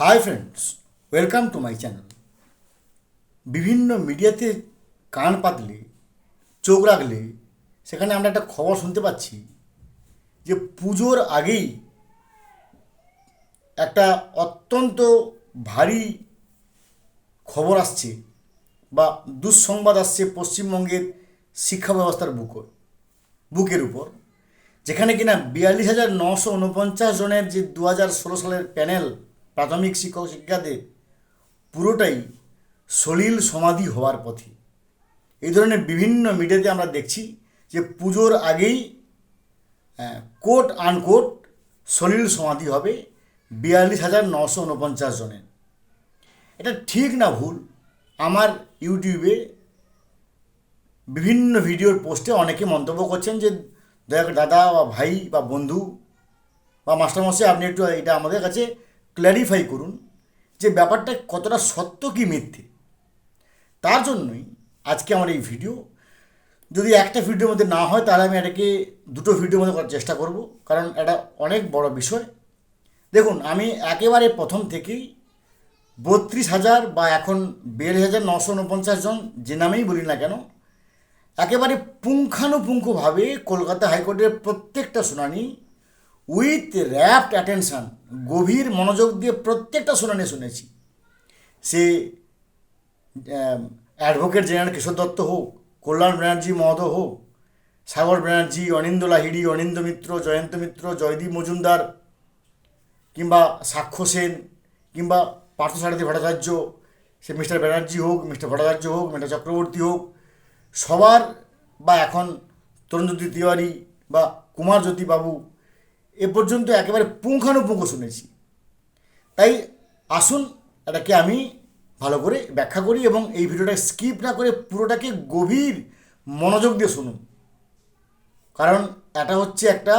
Hi friends welcome to my channel বিভিন্ন মিডিয়াতে কান পাতলে, চোখ রাখলে, সেখানে আমরা একটা খবর শুনতে পাচ্ছি যে পুজোর আগেই একটা অত্যন্ত ভারী খবর আসছে বা দুঃসংবাদ আসছে পশ্চিমবঙ্গের শিক্ষা ব্যবস্থার বুক, বুকের উপর, যেখানে কিনা বিয়াল্লিশ হাজার নশো উনপঞ্চাশ জনের যে দু হাজার ষোলো সালের প্যানেল প্রাথমিক শিক্ষক শিক্ষাদের পুরোটাই সলিল সমাধি হওয়ার পথে। এই ধরনের বিভিন্ন মিডিয়াতে আমরা দেখছি যে পুজোর আগেই কোট আনকোট সলিল সমাধি হবে বিয়াল্লিশ হাজার নশো উনপঞ্চাশ জনের। এটা ঠিক না ভুল। আমার ইউটিউবে বিভিন্ন ভিডিওর পোস্টে অনেকে মন্তব্য করছেন যে দয়া দাদা বা ভাই বা বন্ধু বা মাস্টারমশাই, আপনি একটু এটা আমাদের কাছে ক্ল্যারিফাই করুন যে ব্যাপারটা কতটা সত্য কি মিথ্যে। তার জন্যই আজকে আমার এই ভিডিও যদি একটা ভিডিওর মধ্যে না হয়, তাহলে আমি এটাকে দুটো ভিডিওর মধ্যে করার চেষ্টা করব, কারণ এটা অনেক বড় বিষয়। দেখুন, আমি একেবারে প্রথম থেকেই বত্রিশ হাজার বা এখন বিয়াল্লিশ হাজার নশো উনপঞ্চাশ জন, যে নামেই বলি না কেন, একেবারে পুঙ্খানুপুঙ্খভাবে কলকাতা হাইকোর্টের প্রত্যেকটা শুনানি উইথ র্যাপ্ট অ্যাটেনশান গভীর মনোযোগ দিয়ে প্রত্যেকটা শুনানি শুনেছি। সে অ্যাডভোকেট জেনারেল কিশোর দত্ত হোক, কল্যাণ ব্যানার্জি মহোদয় হোক, সাগর ব্যানার্জি অনিন্দ লাহিড়ি অনিন্দ মিত্র, জয়ন্ত মিত্র, জয়দীপ মজুমদার, কিংবা সাক্ষ্য সেন, কিংবা পার্থসারথী ভট্টাচার্য, সে মিস্টার ব্যানার্জি হোক, মিস্টার ভট্টাচার্য হোক, মিস্টার চক্রবর্তী হোক, সবার বা এখন তরুণজ্যোতি তিওয়ারি বা কুমার জ্যোতি বাবু এ পর্যন্ত একেবারে পুঙ্খানুপুঙ্খ শুনেছি। তাই আসুন, এটাকে আমি ভালো করে ব্যাখ্যা করি এবং এই ভিডিওটা স্কিপ না করে পুরোটাকে গভীর মনোযোগ দিয়ে শুনুন। কারণ এটা হচ্ছে একটা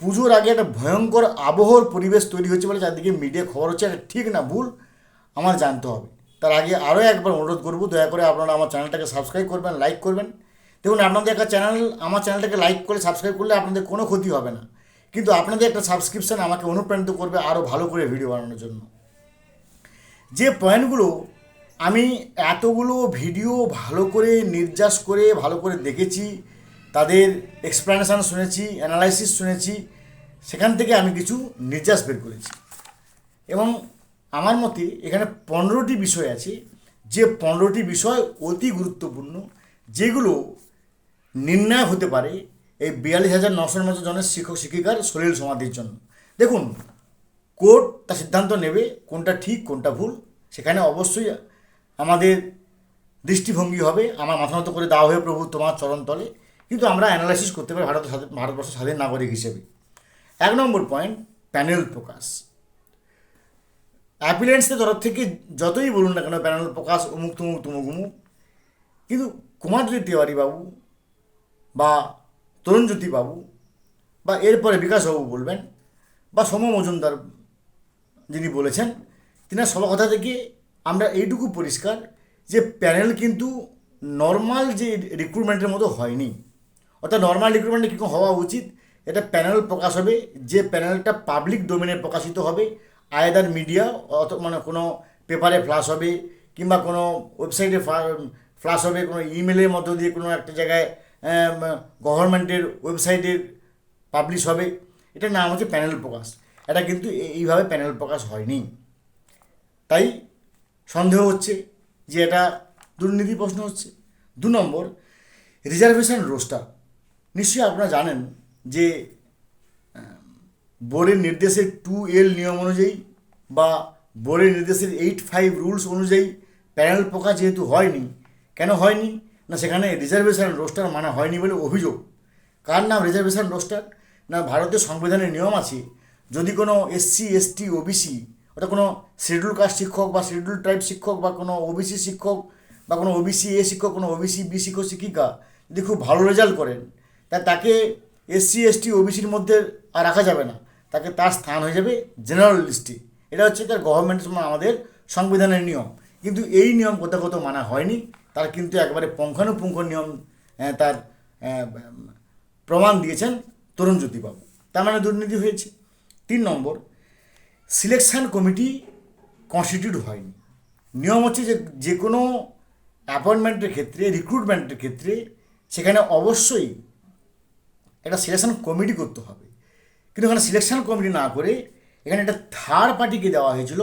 পুজোর আগে একটা ভয়ঙ্কর আবহর পরিবেশ তৈরি হচ্ছে বলে চারদিকে মিডিয়া খবর হচ্ছে, এটা ঠিক না, ভুল আমার জানতে হবে। তার আগে আরও একবার অনুরোধ করব, দয়া করে আপনারা আমার চ্যানেলটাকে সাবস্ক্রাইব করবেন লাইক করবেন। দেখুন, আপনাদের একটা চ্যানেল আমার চ্যানেলটাকে লাইক করে সাবস্ক্রাইব করলে আপনাদের কোনো ক্ষতি হবে না। কিন্তু আপনাদের একটা সাবস্ক্রিপশান আমাকে অনুপ্রাণিত করবে আরও ভালো করে ভিডিও বানানোর জন্য। যে পয়েন্টগুলো আমি এতগুলো ভিডিও ভালো করে, নির্যাস করে, ভালো করে দেখেছি, তাদের এক্সপ্লেনেশান শুনেছি অ্যানালাইসিস শুনেছি, সেখান থেকে আমি কিছু নির্যাস বের করেছি। এবং আমার মতে এখানে পনেরোটি বিষয় আছে, যে পনেরোটি বিষয় অতি গুরুত্বপূর্ণ, যেগুলো নির্ণয় হতে পারে এই বিয়াল্লিশ হাজার নশোর মতো জনের শিক্ষক, শিক্ষিকার শরীর সমাধির জন্য। দেখুন, কোর্ট তার সিদ্ধান্ত নেবে কোনটা ঠিক, কোনটা ভুল। সেখানে অবশ্যই আমাদের দৃষ্টিভঙ্গি হবে। আমার মাথা মতো করে দেওয়া হয়ে প্রভু তোমার চরণ তলে। কিন্তু আমরা অ্যানালাইসিস করতে পারি ভারত ভারতবর্ষের স্বাধীন নাগরিক হিসেবে। এক নম্বর পয়েন্ট প্যানেল প্রকাশ। অ্যাপিলেন্সদের তরফ থেকে যতই বলুন না কেন প্যানেল প্রকাশ অমুক, তুমুক তুমুক উমুক কিন্তু কুমারজ্যোতি তিওয়ারি বাবু বা তরুণজ্যোতি বাবু বা এরপরে বিকাশবাবু বলবেন বা সোম মজুমদার যিনি বলেছেন, তিনার সব কথা থেকে আমরা এইটুকু পরিষ্কার যে প্যানেল কিন্তু নর্মাল যে রিক্রুটমেন্টের মতো হয়নি। অর্থাৎ নর্মাল রিক্রুটমেন্টে কী হওয়া উচিত? এটা প্যানেল প্রকাশ হবে, যে প্যানেলটা পাবলিক ডোমেনে প্রকাশিত হবে আয়দার মিডিয়া অত মানে কোনো পেপারে ফ্লাশ হবে, কিংবা কোনো ওয়েবসাইটে ফ্লাশ হবে, কোনো ইমেলের মধ্য দিয়ে কোনো একটা জায়গায় গভর্নমেন্টের ওয়েবসাইটের পাবলিশ হবে। এটার নাম হচ্ছে প্যানেল প্রকাশ। এটা কিন্তু এইভাবে প্যানেল প্রকাশ হয়নি। তাই সন্দেহ হচ্ছে যে এটা দুর্নীতি প্রশ্ন হচ্ছে। দু নম্বর রিজার্ভেশন রোস্টার নিশ্চয়ই আপনারা জানেন যে বোর্ডের নির্দেশের টু এল নিয়ম অনুযায়ী বা বোর্ডের নির্দেশের এইট ফাইভ রুলস অনুযায়ী প্যানেল প্রকাশ যেহেতু হয়নি, কেন হয়নি? না সেখানে রিজার্ভেশন রোস্টার মানা হয়নি বলে অভিযোগ। কার নাম রিজার্ভেশন রোস্টার না ভারতীয় সংবিধানের নিয়ম আছে, যদি কোনো এসসি এসটি ওবিসি ওটা কোনো শিডিউল কাস্ট শিক্ষক বা শিডিউল ট্রাইব শিক্ষক বা কোনো ওবিসি শিক্ষক বা কোনো ওবিসি এ শিক্ষক, কোনো ওবিসি বি শিক্ষক, শিক্ষিকা যদি খুব ভালো রেজাল্ট করেন, তা তাকে এসসি এসটি ওবিসির মধ্যে আর রাখা যাবে না। তাকে তার স্থান হয়ে যাবে জেনারেল লিস্টে এটা হচ্ছে তার গভর্নমেন্টের সময় আমাদের সংবিধানের নিয়ম। কিন্তু এই নিয়ম কোথাও কোথাও মানা হয়নি। তার কিন্তু একবারে পুঙ্খানুপুঙ্খ নিয়ম তার প্রমাণ দিয়েছেন তরুণজ্যোতিবাবু তার মানে দুর্নীতি হয়েছে। তিন নম্বর, সিলেকশান কমিটি কনস্টিটিউট হয়নি। নিয়ম হচ্ছে যে যে কোনো অ্যাপয়েন্টমেন্টের ক্ষেত্রে রিক্রুটমেন্টের ক্ষেত্রে সেখানে অবশ্যই একটা সিলেকশন কমিটি করতে হবে। কিন্তু এখানে সিলেকশন কমিটি না করে এখানে একটা থার্ড পার্টিকে দেওয়া হয়েছিল।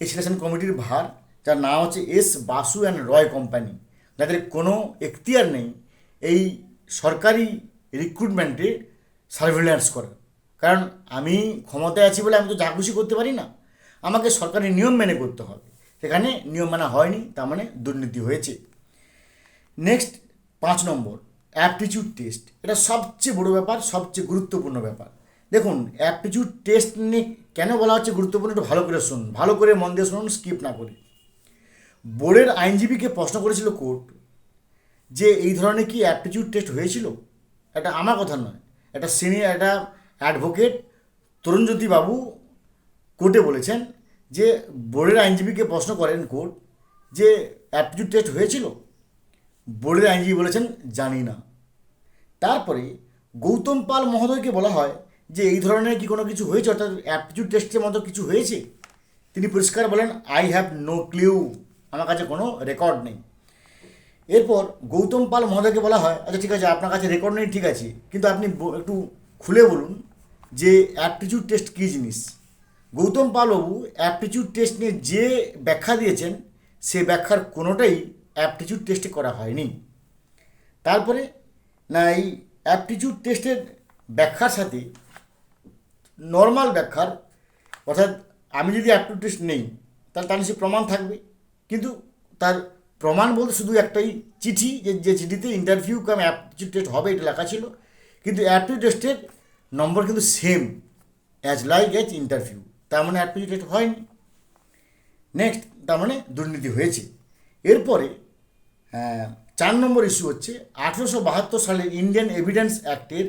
এই সিলেকশন কমিটির ভার যার নাম হচ্ছে S Basu and Roy company. যাদের কোনো এখতিয়ার নেই, এই সরকারি রিক্রুটমেন্টে সার্ভেলেন্স করে। কারণ আমি ক্ষমতায় আছি বলে আমি তো যা খুশি করতে পারি না। আমাকে সরকারি নিয়ম মেনে করতে হবে। সেখানে নিয়ম মানা হয়নি, তার মানে দুর্নীতি হয়েছে। নেক্সট পাঁচ নম্বর অ্যাপটিচিউড টেস্ট এটা সবচেয়ে বড় ব্যাপার, সবচেয়ে গুরুত্বপূর্ণ ব্যাপার। দেখুন অ্যাপটিচিউড টেস্ট নিয়ে কেন বলা হচ্ছে গুরুত্বপূর্ণ, একটু ভালো করে শুনুন। ভালো করে মন দিয়ে শুনুন স্কিপ না করে। বোর্ডের আইনজীবীকে প্রশ্ন করেছিল কোর্ট যে এই ধরনের কি অ্যাপটিচিউড টেস্ট হয়েছিল? এটা আমার কথা নয়। একটা সিনিয়র একটা অ্যাডভোকেট তরুণজ্যোতি বাবু কোর্টে বলেছেন যে বোর্ডের আইনজীবীকে প্রশ্ন করেন কোর্ট যে অ্যাপটিচিউড টেস্ট হয়েছিল? বোর্ডের আইনজীবী বলেছেন, জানি না। তারপরে গৌতম পাল মহোদয়কে বলা হয় যে এই ধরনের কি কোনো কিছু হয়েছে? অর্থাৎ অ্যাপটিচিউড টেস্টের মতো কিছু হয়েছে? তিনি পরিষ্কার বলেন আই হ্যাভ নো ক্লিউ আমার কাছে কোনো রেকর্ড নেই। এরপর গৌতম পাল মহোদয়কে বলা হয় আচ্ছা ঠিক আছে, আপনার কাছে রেকর্ড নেই, ঠিক আছে, কিন্তু আপনি একটু খুলে বলুন যে অ্যাপটিচিউড টেস্ট কী জিনিস? গৌতম পালবাবু অ্যাপটিচিউড টেস্ট নিয়ে যে ব্যাখ্যা দিয়েছেন, সে ব্যাখ্যার কোনোটাই অ্যাপটিচিউড টেস্টে করা হয়নি। তারপরে, না, এই অ্যাপটিচিউড টেস্টের ব্যাখ্যার সাথে নর্মাল ব্যাখ্যার, অর্থাৎ আমি যদি অ্যাপটিউড টেস্ট নেই, তাহলে তাহলে সে প্রমাণ থাকবে। কিন্তু তার প্রমাণ বলতে শুধু একটাই চিঠি, যে যে চিঠিতে ইন্টারভিউ কাম অ্যাপটিউড টেস্ট হবে, এটা লেখা ছিল। কিন্তু অ্যাপটিউড টেস্টের নম্বর কিন্তু same as like as interview তার মানে অ্যাপটিউড টেস্ট হয়নি। নেক্সট তার মানে দুর্নীতি হয়েছে। এরপরে চার নম্বর ইস্যু হচ্ছে, আঠেরোশো বাহাত্তর সালের ইন্ডিয়ান এভিডেন্স অ্যাক্টের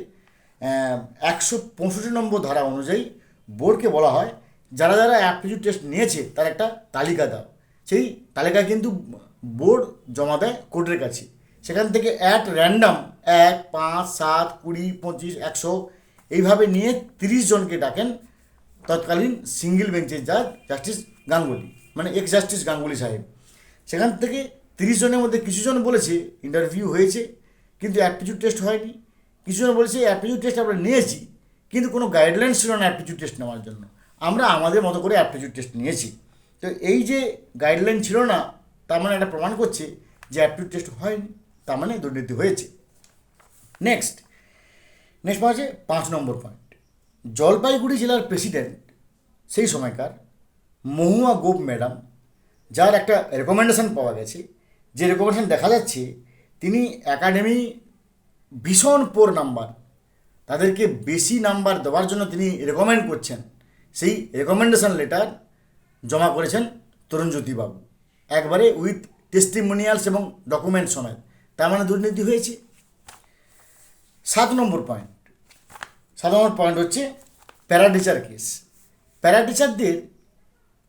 একশো পঁয়ষট্টি নম্বর ধারা অনুযায়ী বোর্ডকে বলা হয়, যারা যারা অ্যাপটিটিউড টেস্ট নিয়েছে, তার একটা তালিকা দাও। সেই তালিকা কিন্তু বোর্ড জমা দেয় কোর্টের কাছে। সেখান থেকে অ্যাট র্যান্ডাম এক, পাঁচ, সাত, কুড়ি, পঁচিশ, একশো এইভাবে নিয়ে তিরিশ জনকে ডাকেন তৎকালীন সিঙ্গেল বেঞ্চের জাজ জাস্টিস গাঙ্গুলি মানে এক্স জাস্টিস গাঙ্গুলি সাহেব। সেখান থেকে তিরিশ জনের মধ্যে কিছু জন বলেছে ইন্টারভিউ হয়েছে, কিন্তু অ্যাপটিচিউড টেস্ট হয়নি। কিছু জন বলেছে অ্যাপটিচিউড টেস্ট আমরা নিয়েছি, কিন্তু কোনো গাইডলাইন ছিল না অ্যাপটিচিউড টেস্ট নেওয়ার জন্য। আমরা আমাদের মতো করে অ্যাপটিচিউড টেস্ট নিয়েছি। তো এই যে গাইডলাইন ছিল না, তার মানে এটা প্রমাণ করছে যে অ্যাপটিচিউড টেস্ট হয়নি, তার মানে দুর্নীতি হয়েছে। নেক্সট নেক্সট হচ্ছে পাঁচ নম্বর পয়েন্ট জলপাইগুড়ি জেলার প্রেসিডেন্ট সেই সময়কার মহুয়া গোপ ম্যাডাম, যার একটা রেকমেন্ডেশন পাওয়া গেছে। যে রেকমেন্ডেশন দেখা যাচ্ছে, তিনি একাডেমি ভীষণ পোর নাম্বার তাদেরকে বেশি নাম্বার দেওয়ার জন্য তিনি রেকমেন্ড করছেন। সেই রেকমেন্ডেশন লেটার জমা করেছেন তরুণজ্যোতি বাবু। একবারে উইথ টেস্টিমোনিয়ালস এবং ডকুমেন্ট সমেত তার মানে দুর্নীতি হয়েছে। সাত নম্বর পয়েন্ট সাত নম্বর পয়েন্ট হচ্ছে প্যারাটিচার কেস প্যারাটিচারদের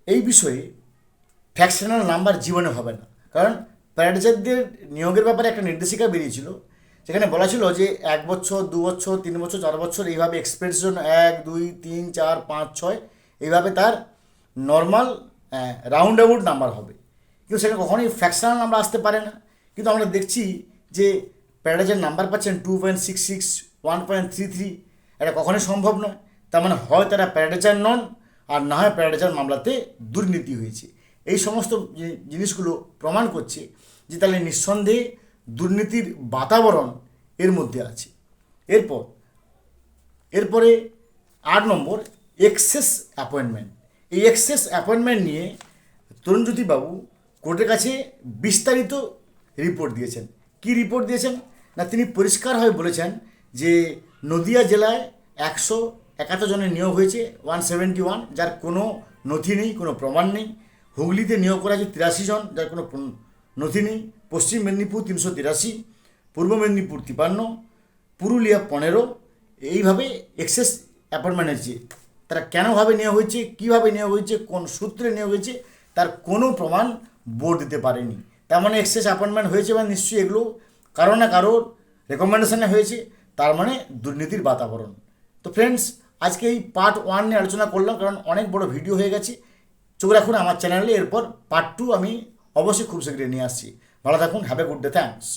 এই বিষয়ে ফ্যাকশনাল নাম্বার জীবনে হবে না। কারণ প্যারাটিচারদের নিয়োগের ব্যাপারে একটা নির্দেশিকা বেরিয়েছিল। সেখানে বলা ছিল যে এক বছর, দু বছর, তিন বছর, চার বছর এইভাবে এক্সপিরিয়েন্স জন্য এক, দুই, তিন, চার, পাঁচ, ছয় এইভাবে তার নর্মাল রাউন্ড অ্যাবাউট নাম্বার হবে। কিন্তু সেখানে কখনোই ফ্র্যাকশনাল নাম্বার আসতে পারে না। কিন্তু আমরা দেখছি যে প্যারাডাইজার নাম্বার পাচ্ছেন two point six six one point three three এটা কখনোই সম্ভব নয়। তার মানে হয় তারা প্যারাডাইজার নন, আর না হয় প্যারাডাইজার মামলাতে দুর্নীতি হয়েছে। এই সমস্ত জিনিসগুলো প্রমাণ করছে যে তাহলে নিঃসন্দেহে দুর্নীতির বাতাবরণ এর মধ্যে আছে। এরপর, এরপরে আট নম্বর এক্সেস অ্যাপয়েন্টমেন্ট এই এক্সেস অ্যাপয়েন্টমেন্ট নিয়ে তরুণজ্যোতি বাবু কোর্টের কাছে বিস্তারিত রিপোর্ট দিয়েছেন। কি রিপোর্ট দিয়েছেন? না, তিনি পরিষ্কারভাবে বলেছেন যে নদিয়া জেলায় একশো একাত্তর জনের নিয়োগ হয়েছে ওয়ান সেভেন্টি ওয়ান যার কোনো নথি নেই, কোনো প্রমাণ নেই। হুগলিতে নিয়োগ করা হয়েছে তিরাশি জন, যার কোনো নথি নেই। পশ্চিম মেদিনীপুর তিনশো তিরাশি, পূর্ব মেদিনীপুর তিপান্ন, পুরুলিয়া পনেরো। এইভাবে এক্সেস অ্যাপয়েন্টমেন্ট হয়েছে। তারা কেনভাবে নেওয়া হয়েছে, কীভাবে নেওয়া হয়েছে, কোন সূত্রে নেওয়া হয়েছে, তার কোনো প্রমাণ বোর্ড দিতে পারেনি। তার মানে এক্সেস অ্যাপয়েন্টমেন্ট হয়েছে মানে নিশ্চয়ই এগুলো কারও না কারোর রেকমেন্ডেশনে হয়েছে, তার মানে দুর্নীতির বাতাবরণ। তো ফ্রেন্ডস আজকে এই পার্ট ওয়ান নিয়ে আলোচনা করলাম, কারণ অনেক বড় ভিডিও হয়ে গেছে। চোখ রাখুন আমার চ্যানেলে এরপর পার্ট টু আমি অবশ্যই খুব শীঘ্রই নিয়ে আসছি। ভালো থাকুন have a good day thanks